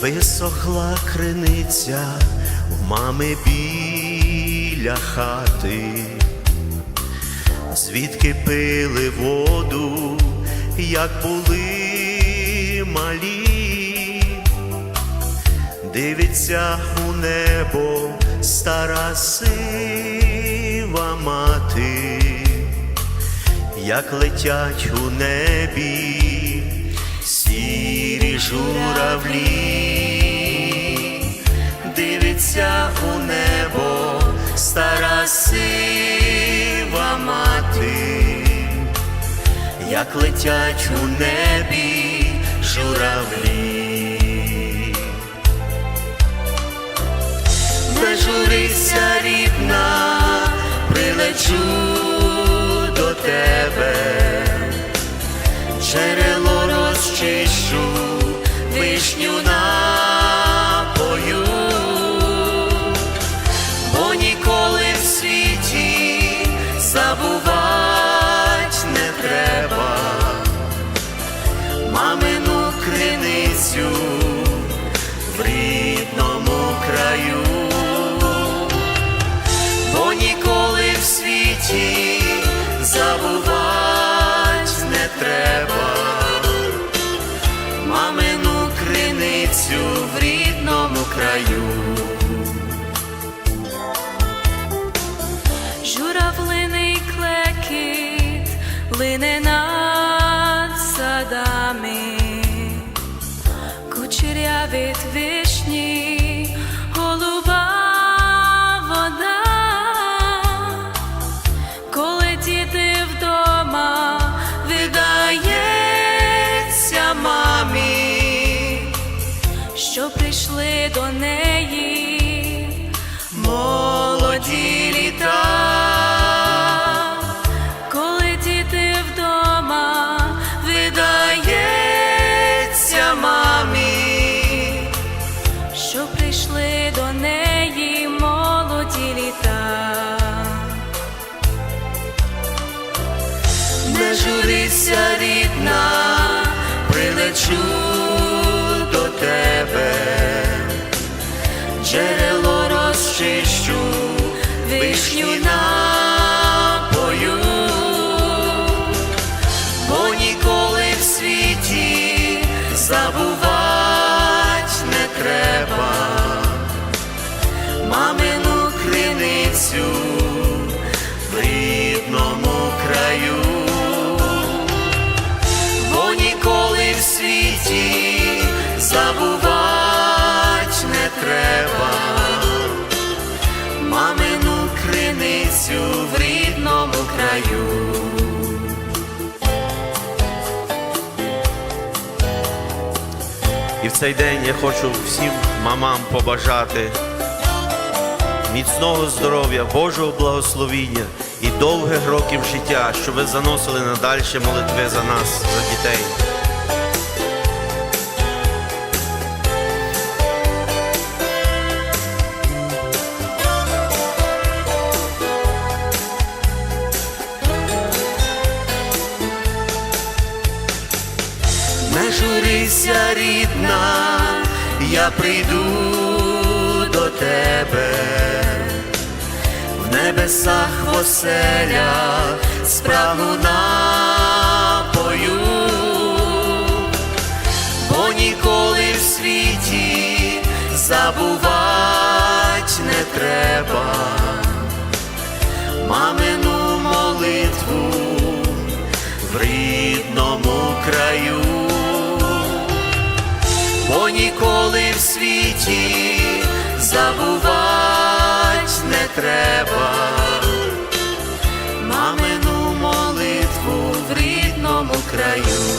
Висохла криниця в мами біля хати, звідки пили воду, як були малі, дивиться у небо стара сива мати, як летять у небі сірі журавлі, стара сива мати, як летять у небі журавлі. Не журися, рідна, прилечу до тебе джерело розчищу, вишню напою, краю. Журавлиний клекіт лине над садами, кучерявить вишні, до неї молоді літа, коли діти вдома видається мамі, що прийшли до неї молоді літа. Не журися, вишню напою, криницю в рідному краю. І в цей день я хочу всім мамам побажати міцного здоров'я, Божого благословіння і довгих років життя, щоб ви заносили надальші молитви за нас, за дітей. Прийду до тебе, в небесах оселя справу напою, бо ніколи в світі забувати не треба бо ніколи в світі забувать не треба мамину молитву в рідному краю.